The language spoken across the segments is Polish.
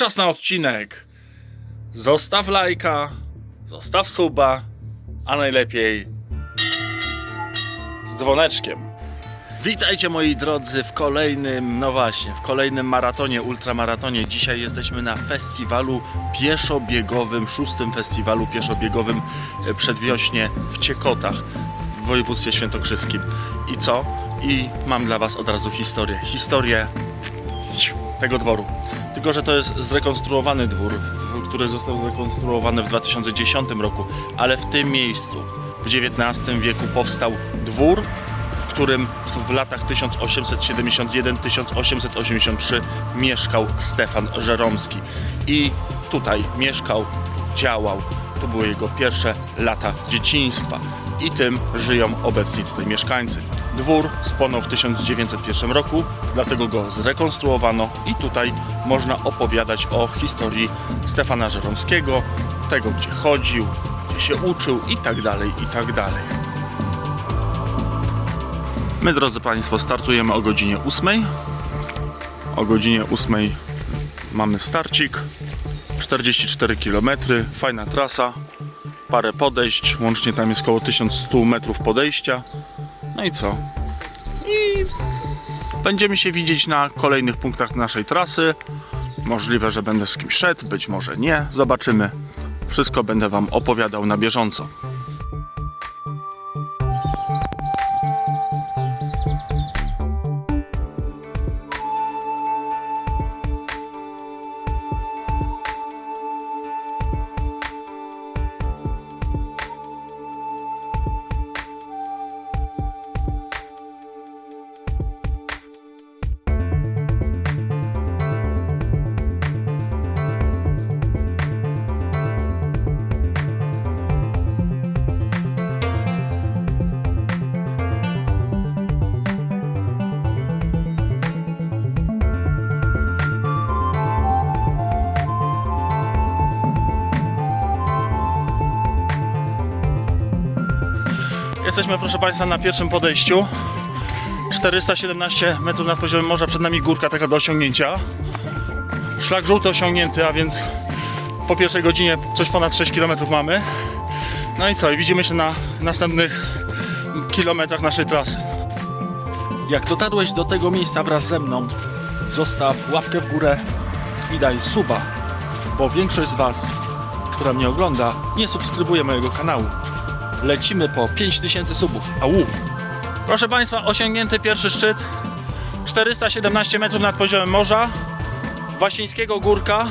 czas na odcinek. Zostaw lajka, zostaw suba, a najlepiej z dzwoneczkiem. Witajcie moi drodzy w kolejnym, no właśnie, w kolejnym maratonie, ultramaratonie. Dzisiaj jesteśmy na festiwalu pieszobiegowym, szóstym festiwalu pieszobiegowym e, przedwiośnie w Ciekotach w województwie świętokrzyskim. I co? I mam dla Was od razu historię. Historię tego dworu. Tylko, że to jest zrekonstruowany dwór, który został zrekonstruowany w 2010 roku, ale w tym miejscu w XIX wieku powstał dwór, w którym w latach 1871-1883 mieszkał Stefan Żeromski. I tutaj mieszkał, działał. To były jego pierwsze lata dzieciństwa. I tym żyją obecni tutaj mieszkańcy. Dwór spłonął w 1901 roku, dlatego go zrekonstruowano i tutaj można opowiadać o historii Stefana Żeromskiego, tego gdzie chodził, gdzie się uczył i tak dalej, i tak. My, drodzy Państwo, startujemy o godzinie 8. O godzinie 8 mamy starcik. 44 km, fajna trasa, parę podejść, łącznie tam jest około 1100 metrów podejścia. No i co? I będziemy się widzieć na kolejnych punktach naszej trasy. Możliwe, że będę z kimś szedł, być może nie. Zobaczymy. Wszystko będę Wam opowiadał na bieżąco. Jesteśmy, proszę Państwa, na pierwszym podejściu. 417 metrów nad poziomem morza, przed nami górka taka do osiągnięcia. Szlak żółty osiągnięty, a więc po pierwszej godzinie coś ponad 6 km mamy. No i co? I widzimy się na następnych kilometrach naszej trasy. Jak dotarłeś do tego miejsca wraz ze mną, zostaw łapkę w górę i daj suba, bo większość z Was, która mnie ogląda, nie subskrybuje mojego kanału lecimy po 5000 subów. Au! Proszę Państwa, osiągnięty pierwszy szczyt. 417 metrów nad poziomem morza. Wasińskiego Górka.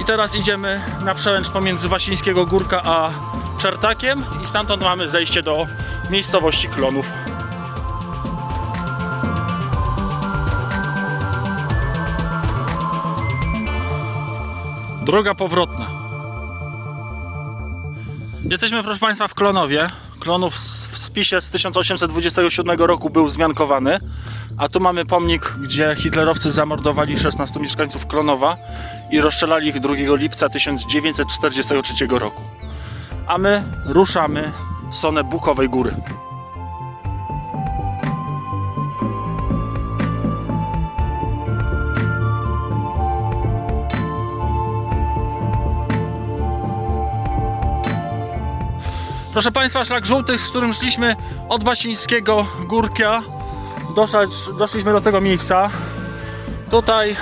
I teraz idziemy na przełęcz pomiędzy Wasińskiego Górka a Czertakiem i stamtąd mamy zejście do miejscowości Klonów. Droga powrotna. Jesteśmy, proszę Państwa, w Klonowie. Klonów w spisie z 1827 roku był zmiankowany, a tu mamy pomnik, gdzie hitlerowcy zamordowali 16 mieszkańców Klonowa i rozstrzelali ich 2 lipca 1943 roku. A my ruszamy w stronę Bukowej Góry. Proszę Państwa, szlak żółty, z którym szliśmy od Wasińskiego Górkia, doszać, doszliśmy do tego miejsca. Tutaj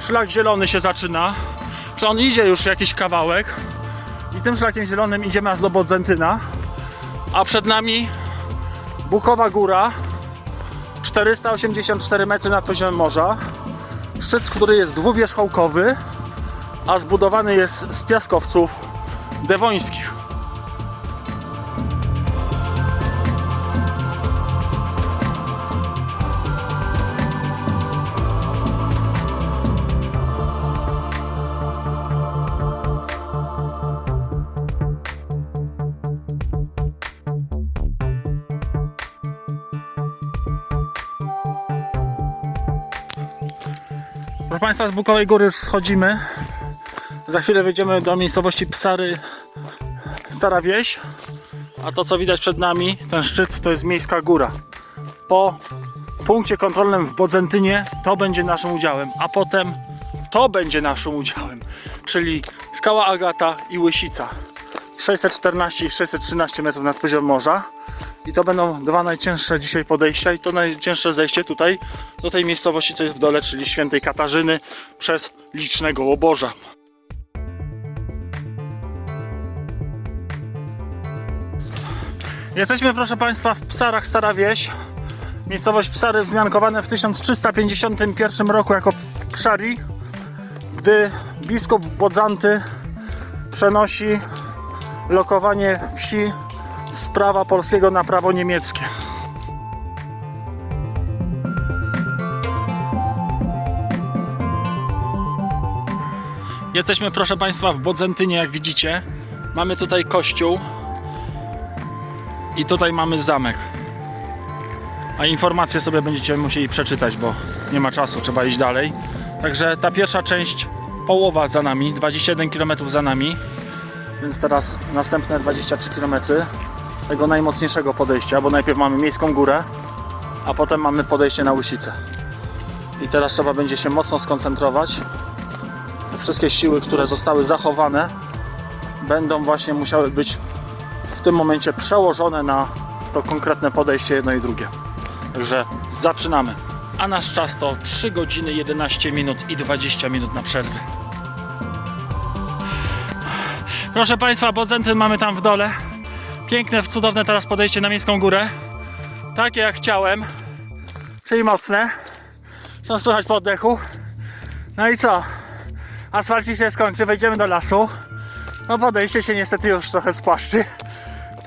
szlak zielony się zaczyna. Czy on idzie już jakiś kawałek? I tym szlakiem zielonym idziemy aż do Bodzentyna. A przed nami Bukowa Góra, 484 metry nad poziomem morza. Szczyt, który jest dwuwierzchołkowy, a zbudowany jest z piaskowców dewońskich. Proszę Państwa, z Bukowej Góry schodzimy. Za chwilę wejdziemy do miejscowości Psary, Stara Wieś. A to co widać przed nami, ten szczyt, to jest Miejska Góra. Po punkcie kontrolnym w Bodzentynie to będzie naszym udziałem, a potem to będzie naszym udziałem, czyli skała Agata i Łysica. 614 i 613 metrów nad poziomem morza. I to będą dwa najcięższe dzisiaj podejścia i to najcięższe zejście tutaj do tej miejscowości, co jest w dole, czyli Świętej Katarzyny przez licznego łoborza. Jesteśmy, proszę Państwa, w Psarach, Stara Wieś. Miejscowość Psary wzmiankowane w 1351 roku jako Pszari, gdy biskup Bodzanty przenosi lokowanie wsi z prawa polskiego na prawo niemieckie. Jesteśmy, proszę Państwa, w Bodzentynie, jak widzicie. Mamy tutaj kościół i tutaj mamy zamek. A informacje sobie będziecie musieli przeczytać, bo nie ma czasu, trzeba iść dalej. Także ta pierwsza część, połowa za nami, 21 km za nami. Więc teraz następne 23 km tego najmocniejszego podejścia, bo najpierw mamy miejską górę, a potem mamy podejście na Łysicę. I teraz trzeba będzie się mocno skoncentrować. Wszystkie siły, które zostały zachowane, będą właśnie musiały być w tym momencie przełożone na to konkretne podejście jedno i drugie. Także zaczynamy. A nasz czas to 3 godziny 11 minut i 20 minut na przerwy. Proszę Państwa, Bodzentyn mamy tam w dole. Piękne, cudowne teraz podejście na Miejską Górę. Takie jak chciałem, czyli mocne. Są słychać po oddechu. No i co? Asfalcik się skończy, wejdziemy do lasu. No podejście się niestety już trochę spłaszczy.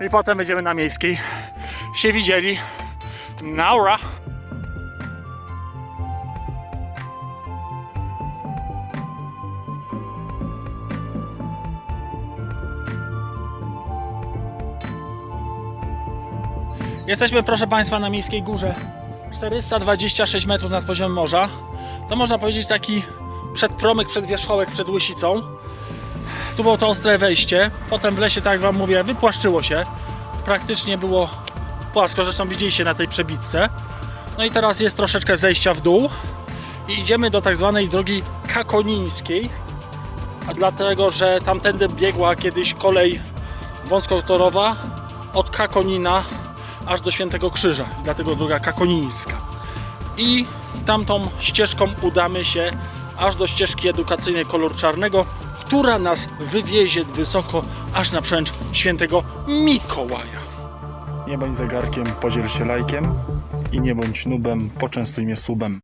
I potem będziemy na Miejskiej. Się widzieli. Naura! Jesteśmy, proszę Państwa, na Miejskiej Górze. 426 metrów nad poziomem morza. To można powiedzieć taki przedpromyk, przedwierzchołek przed Łysicą. Tu było to ostre wejście. Potem w lesie, tak jak Wam mówię, wypłaszczyło się. Praktycznie było płasko, zresztą widzieliście na tej przebitce. No i teraz jest troszeczkę zejścia w dół. I idziemy do tak zwanej drogi kakonińskiej. A dlatego, że tamtędy biegła kiedyś kolej wąskotorowa od Kakonina aż do Świętego Krzyża. Dlatego droga kakonińska. I tamtą ścieżką udamy się aż do ścieżki edukacyjnej kolor czarnego, która nas wywiezie wysoko aż na przęcz Świętego Mikołaja. Nie bądź zegarkiem, podziel się lajkiem i nie bądź nubem, poczęstuj mnie subem.